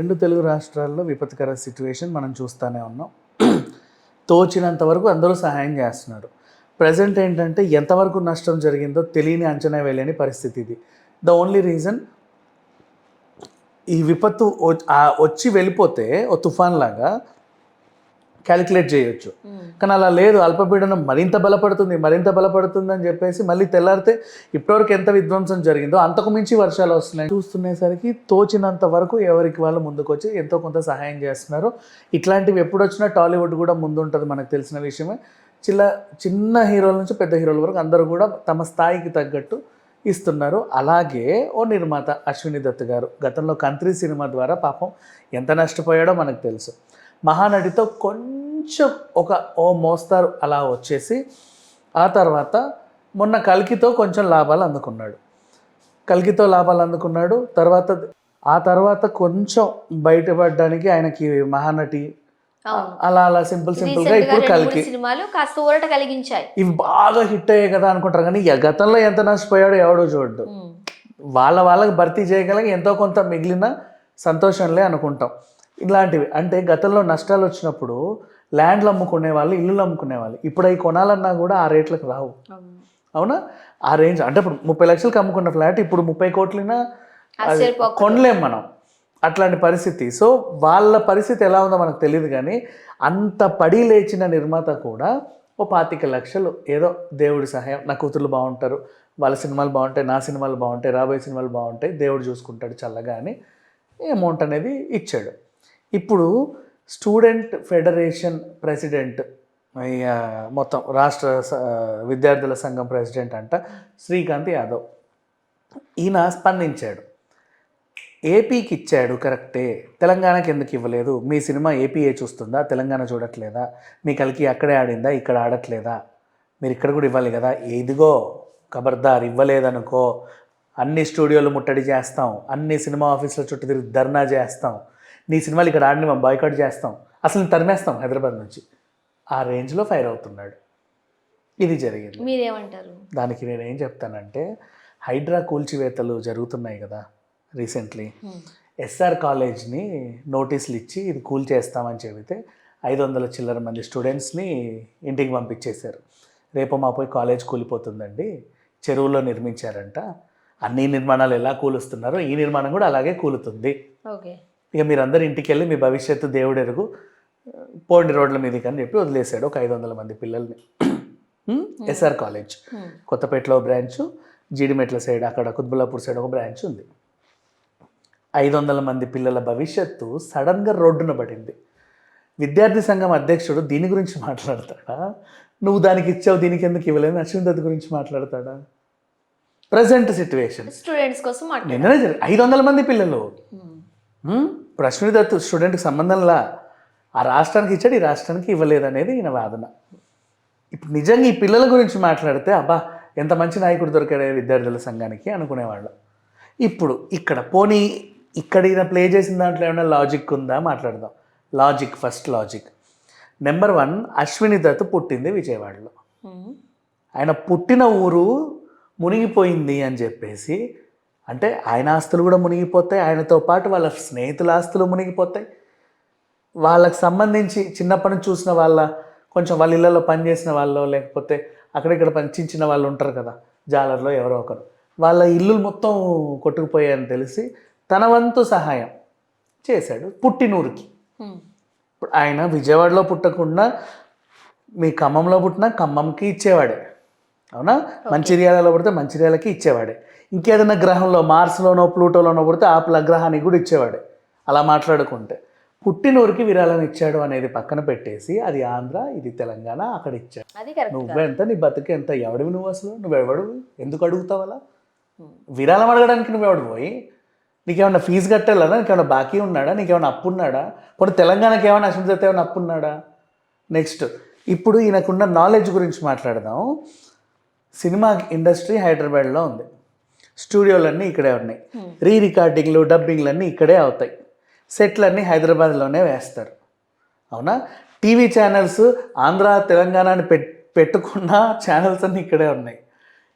రెండు తెలుగు రాష్ట్రాల్లో విపత్కర సిచ్యువేషన్ మనం చూస్తూనే ఉన్నాం. తోచినంత వరకు అందరూ సహాయం చేస్తున్నారు. ప్రజెంట్ ఏంటంటే ఎంతవరకు నష్టం జరిగిందో తెలియని అంచనా వేయలేని పరిస్థితి ఇది. ద ఓన్లీ రీజన్ ఈ విపత్తు వచ్చి వెళ్ళిపోతే ఓ తుఫాన్ లాగా క్యాలిక్యులేట్ చేయొచ్చు. కానీ అలా లేదు. అల్పపీడనం మరింత బలపడుతుంది మరింత బలపడుతుంది అని చెప్పేసి మళ్ళీ తెల్లారితే ఇప్పటివరకు ఎంత విధ్వంసం జరిగిందో అంతకు మించి వర్షాలు వస్తున్నాయి. చూస్తునేసరికి తోచినంత వరకు ఎవరికి వాళ్ళు ముందుకొచ్చి ఎంతో కొంత సహాయం చేస్తున్నారు ఇట్లాంటివి ఎప్పుడు వచ్చినా టాలీవుడ్ కూడా ముందుంటుంది మనకు తెలిసిన విషయమే. చిన్న చిన్న హీరోల నుంచి పెద్ద హీరోల వరకు అందరూ కూడా తమ స్థాయికి తగ్గట్టు ఇస్తున్నారు. అలాగే ఓ నిర్మాత అశ్విని దత్ గారు గతంలో కంత్రి సినిమా ద్వారా పాపం ఎంత నష్టపోయాడో మనకు తెలుసు. మహానటితో కొంచెం ఒక ఓ మోస్తారు అలా వచ్చేసి ఆ తర్వాత మొన్న కల్కితో కొంచెం లాభాలు అందుకున్నాడు. కల్కితో లాభాలు అందుకున్నాడు. తర్వాత ఆ తర్వాత కొంచెం బయటపడడానికి ఆయనకి మహానటి అలా అలా సింపుల్ సింపుల్గా ఇప్పుడు కల్కి సినిమాలు కాస్త ఊరట కలిగించాయి. ఇవి బాగా హిట్ అయ్యాయి కదా అనుకుంటారు కానీ గతంలో ఎంత నష్టపోయాడో ఎవడో చూడ్డు. ఉమ్. వాళ్ళ వాళ్ళకి భర్తీ చేయగలిగి ఎంతో కొంత మిగిలిన సంతోషంలే అనుకుంటాం. ఇలాంటివి అంటే గతంలో నష్టాలు వచ్చినప్పుడు ల్యాండ్లు అమ్ముకునే వాళ్ళు ఇల్లులు అమ్ముకునే వాళ్ళు. ఇప్పుడు అవి కొనాలన్నా కూడా ఆ రేట్లకు రావు. అవును. ఆ రేంజ్. అంటే ఇప్పుడు ముప్పై లక్షలకు అమ్ముకున్న ఫ్లాట్ ఇప్పుడు ముప్పై కోట్లైనా కొనలేం మనం. అట్లాంటి పరిస్థితి. సో వాళ్ళ పరిస్థితి ఎలా ఉందో మనకు తెలియదు కానీ అంత పడి లేచిన నిర్మాత కూడా ఓ పాతిక లక్షలు ఏదో దేవుడి సహాయం. నా కూతుర్లు బాగుంటారు వాళ్ళ సినిమాలు బాగుంటాయి నా సినిమాలు బాగుంటాయి రాబోయే సినిమాలు బాగుంటాయి దేవుడు చూసుకుంటాడు చల్లగా అని అమౌంట్ అనేది ఇచ్చాడు. ఇప్పుడు స్టూడెంట్ ఫెడరేషన్ ప్రెసిడెంట్ మొత్తం రాష్ట్ర స- విద్యార్థుల సంఘం ప్రెసిడెంట్ అంట శ్రీకాంత్ యాదవ్. ఈయన స్పందించాడు. ఏపీకి ఇచ్చాడు కరెక్టే. తెలంగాణకి ఎందుకు ఇవ్వలేదు? మీ సినిమా ఏపీఏ చూస్తుందా? తెలంగాణ చూడట్లేదా? మీ కలికి అక్కడే ఆడిందా? ఇక్కడ ఆడట్లేదా? మీరు ఇక్కడ కూడా ఇవ్వాలి కదా? ఇదిగో ఖబర్దార్ ఇవ్వలేదనుకో అన్ని స్టూడియోలు ముట్టడి చేస్తాం అన్ని సినిమా ఆఫీసుల చుట్టూ తిరిగి ధర్నా చేస్తాం నీ సినిమాలు ఇక్కడ ఆడిని మేము బాయ్కాట్ చేస్తాం. అసలు తరిమేస్తాం హైదరాబాద్ నుంచి. ఆ రేంజ్లో ఫైర్ అవుతున్నాడు. ఇది జరిగింది. మీరేమంటారు? దానికి నేను ఏం చెప్తానంటే హైడ్రా కూల్చివేతలు జరుగుతున్నాయి కదా రీసెంట్లీ. ఎస్ఆర్ కాలేజ్ని నోటీసులు ఇచ్చి ఇది కూల్ చేస్తామని చెబితే ఐదు వందల చిల్లర మంది స్టూడెంట్స్ని ఇంటికి పంపించేశారు. రేపు మా పోయి కాలేజ్ కూలిపోతుందండి. చెరువులో నిర్మించారంట. అన్ని నిర్మాణాలు ఎలా కూలుస్తున్నారో ఈ నిర్మాణం కూడా అలాగే కూలుతుంది. ఓకే. ఇక మీరందరూ ఇంటికి వెళ్ళి మీ భవిష్యత్తు దేవుడు ఎరుగు పోండి రోడ్ల మీదకి అని చెప్పి వదిలేశాడు ఒక ఐదు వందల మంది పిల్లల్ని. S R college. కొత్తపేటలో బ్రాంచ్ జీడిమెట్ల సైడ్ అక్కడ కుత్బుల్లాపూర్ సైడ్ ఒక బ్రాంచ్ ఉంది. ఐదు వందల మంది పిల్లల భవిష్యత్తు సడన్గా రోడ్డున పడింది. విద్యార్థి సంఘం అధ్యక్షుడు దీని గురించి మాట్లాడతాడా? నువ్వు దానికి ఇచ్చావు దీనికి ఎందుకు ఇవ్వలేదు? అశ్విన్ దత్ గురించి మాట్లాడతాడా? ప్రజెంట్ సిచ్యువేషన్ స్టూడెంట్స్ కోసం నిన్ననే ఐదు వందల మంది పిల్లలు. ఇప్పుడు అశ్విని దత్ స్టూడెంట్కి సంబంధంలా ఆ రాష్ట్రానికి ఇచ్చాడు ఈ రాష్ట్రానికి ఇవ్వలేదు అనేది ఈయన వాదన. ఇప్పుడు నిజంగా ఈ పిల్లల గురించి మాట్లాడితే అబ్బా ఎంత మంచి నాయకుడు దొరికాడే విద్యార్థుల సంఘానికి అనుకునేవాళ్ళు. ఇప్పుడు ఇక్కడ పోనీ ఇక్కడ ఈయన ప్లే చేసిన దాంట్లో ఏమైనా లాజిక్ ఉందా? మాట్లాడదాం. Logic first logic. Number one Ashwini Dutt పుట్టింది విజయవాడలో. ఆయన పుట్టిన ఊరు మునిగిపోయింది అని చెప్పేసి అంటే ఆయన ఆస్తులు కూడా మునిగిపోతాయి ఆయనతో పాటు వాళ్ళ స్నేహితుల ఆస్తులు మునిగిపోతాయి. వాళ్ళకి సంబంధించి చిన్నప్పటి నుంచి చూసిన వాళ్ళ కొంచెం వాళ్ళ ఇళ్ళలో పనిచేసిన వాళ్ళు లేకపోతే అక్కడిక్కడ పనిచించిన వాళ్ళు ఉంటారు కదా జాలర్లో ఎవరో ఒకరు. వాళ్ళ ఇల్లు మొత్తం కొట్టుకుపోయాయని తెలిసి తన వంతు సహాయం చేశాడు పుట్టినూరుకి. ఇప్పుడు ఆయన విజయవాడలో పుట్టకుండా మీ ఖమ్మంలో పుట్టినా ఖమ్మంకి ఇచ్చేవాడే. అవునా? మంచిర్యాలలో పుడితే మంచిర్యాలకి ఇచ్చేవాడే. ఇంకేదైనా గ్రహంలో మార్స్లోనో ప్లూటోలోనో పుడితే ఆ ప్ల- గ్రహానికి కూడా ఇచ్చేవాడే. అలా మాట్లాడుకుంటే. పుట్టినూరికి విరాళం ఇచ్చాడు అనేది పక్కన పెట్టేసి అది ఆంధ్ర ఇది తెలంగాణ అక్కడ ఇచ్చాడు. నువ్వెంత నీ బతుకు ఎంత ఎవడివి నువ్వు అసలు? నువ్వెవడు? ఎందుకు అడుగుతావు అలా? విరాళం అడగడానికి నువ్వెవడు పోయి? నీకేమన్నా ఫీజు కట్టాలా? నీకేమన్నా బాకీ ఉన్నాడా? నీకేమైనా అప్పు ఉన్నాడా? పోనీ తెలంగాణకి ఏమైనా అశ్విత ఏమైనా అప్పు ఉన్నాడా? నెక్స్ట్ ఇప్పుడు ఈయనకున్న నాలెడ్జ్ గురించి మాట్లాడదాం. సినిమా ఇండస్ట్రీ హైదరాబాద్లో ఉంది. స్టూడియోలన్నీ ఇక్కడే ఉన్నాయి. రీ రికార్డింగ్లు డబ్బింగ్లు అన్నీ ఇక్కడే అవుతాయి. సెట్లన్నీ హైదరాబాద్లోనే వేస్తారు. అవునా? టీవీ ఛానల్స్ ఆంధ్ర తెలంగాణ అని పెట్ పెట్టుకున్న ఛానల్స్ అన్నీ ఇక్కడే ఉన్నాయి.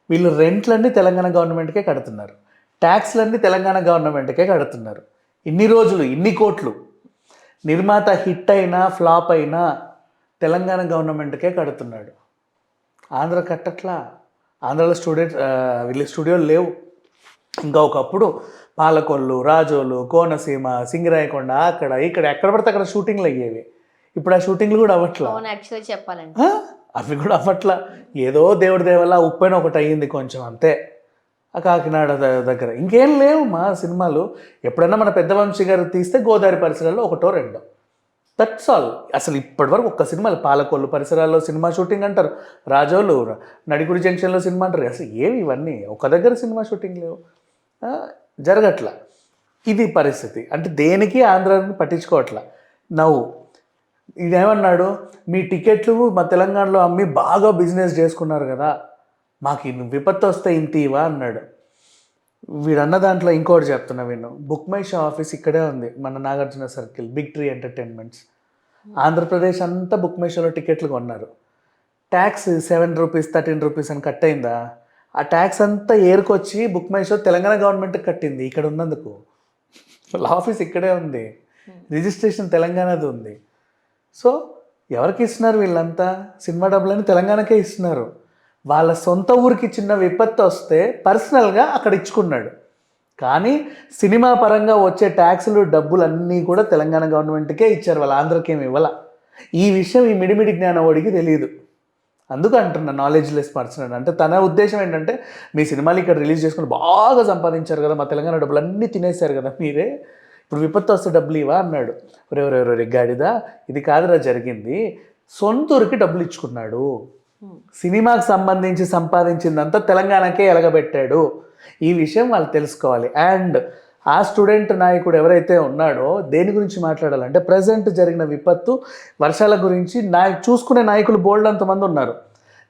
వీళ్ళు రెంట్లన్నీ తెలంగాణ గవర్నమెంట్కే కడుతున్నారు. ట్యాక్స్లన్నీ తెలంగాణ గవర్నమెంట్కే కడుతున్నారు. ఇన్ని రోజులు ఇన్ని కోట్లు. నిర్మాత హిట్ అయినా ఫ్లాప్ అయినా తెలంగాణ గవర్నమెంట్కే కడుతున్నాడు. ఆంధ్ర కట్టట్లా? ఆంధ్రలో స్టూడెంట్ వీళ్ళ స్టూడియోలు లేవు. ఇంకా ఒకప్పుడు పాలకొల్లు రాజోలు కోనసీమ సింగరాయకొండ అక్కడ ఇక్కడ ఎక్కడ పడితే అక్కడ షూటింగ్లు అయ్యేవి. ఇప్పుడు ఆ షూటింగ్లు కూడా అవ్వట్లా? అవును యాక్చువల్గా చెప్పాలంటే? అవి కూడా అవ్వట్లా. ఏదో దేవుడి దేవల్ల ఉప్పైన ఒకటి అయ్యింది కొంచెం అంతే. ఆ కాకినాడ దగ్గర. ఇంకేం లేవు మా సినిమాలు. ఎప్పుడైనా మన పెద్ద వంశీ గారు తీస్తే గోదావరి పరిసరాల్లో ఒకటో రెండో. దట్స్ ఆల్ అసలు ఇప్పటివరకు ఒక్క సినిమాలు పాలకొల్లు పరిసరాల్లో సినిమా షూటింగ్ అంటారు. రాజోలు నడికుడి జంక్షన్లో సినిమా అంటారు. అసలు ఏవి ఇవన్నీ? ఒక దగ్గర సినిమా షూటింగ్ లేవు. జరగట్ల. ఇది పరిస్థితి. అంటే దేనికి ఆంధ్రాని పట్టించుకోవట్ల? నవ్వు. ఇదేమన్నాడు? మీ టికెట్లు మా తెలంగాణలో అమ్మి బాగా బిజినెస్ చేసుకున్నారు కదా. మాకు ఇన్ని విపత్తు వస్తే ఇంత ఇవా అన్నాడు. వీడన్న దాంట్లో ఇంకోటి చెప్తున్నా విను. బుక్ మై షో ఆఫీస్ ఇక్కడే ఉంది. మన Nagarjuna circle big tree entertainments. Andhra Pradesh అంతా బుక్ మై షోలో టికెట్లు కొన్నారు. Tax seven rupees thirteen rupees అని కట్ అయిందా? ఆ ట్యాక్స్ అంతా ఏరుకొచ్చి book my show Telangana government కట్టింది ఇక్కడ ఉన్నందుకు. వాళ్ళ ఆఫీస్ ఇక్కడే ఉంది. రిజిస్ట్రేషన్ తెలంగాణది ఉంది. సో ఎవరికి ఇస్తున్నారు వీళ్ళంతా? సినిమా డబ్బులని తెలంగాణకే ఇస్తున్నారు. వాళ్ళ సొంత ఊరికి చిన్న విపత్తు వస్తే పర్సనల్గా అక్కడ ఇచ్చుకున్నాడు. కానీ సినిమా పరంగా వచ్చే ట్యాక్సులు డబ్బులు అన్నీ కూడా తెలంగాణ గవర్నమెంట్కే ఇచ్చారు. వాళ్ళ ఆంధ్రకి ఏమి ఇవ్వాల. ఈ విషయం ఈ మిడిమిడి జ్ఞానవాడికి తెలియదు. అందుకు అంటున్నా నాలెడ్జ్ లెస్ పర్సన్ అని. అంటే తన ఉద్దేశం ఏంటంటే మీ సినిమాలు ఇక్కడ రిలీజ్ చేసుకుని బాగా సంపాదించారు కదా మా తెలంగాణ డబ్బులు అన్నీ తినేశారు కదా మీరే. ఇప్పుడు విపత్తు వస్తే డబ్బులు ఇవా అన్నాడు. ఒరే గాడిదా ఇది కాదురా జరిగింది. సొంతూరికి డబ్బులు ఇచ్చుకున్నాడు. సినిమాకి సంబంధించి సంపాదించిందంతా తెలంగాణకే ఎలగబెట్టాడు. ఈ విషయం వాళ్ళు తెలుసుకోవాలి. అండ్ ఆ స్టూడెంట్ నాయకుడు ఎవరైతే ఉన్నాడో దేని గురించి మాట్లాడాలంటే ప్రజెంట్ జరిగిన విపత్తు వర్షాల గురించి నాయ చూసుకునే నాయకులు బోల్డ్ అంతమంది ఉన్నారు.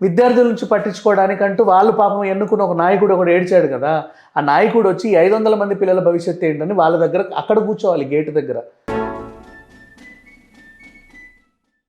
విద్యార్థుల నుంచి పట్టించుకోవడానికంటూ వాళ్ళు పాపం ఎన్నుకున్న ఒక నాయకుడు ఒకడు ఏడ్చాడు కదా ఆ నాయకుడు వచ్చి ఐదు వందల మంది పిల్లల భవిష్యత్తు ఏంటని వాళ్ళ దగ్గర అక్కడ కూర్చోవాలి గేటు దగ్గర.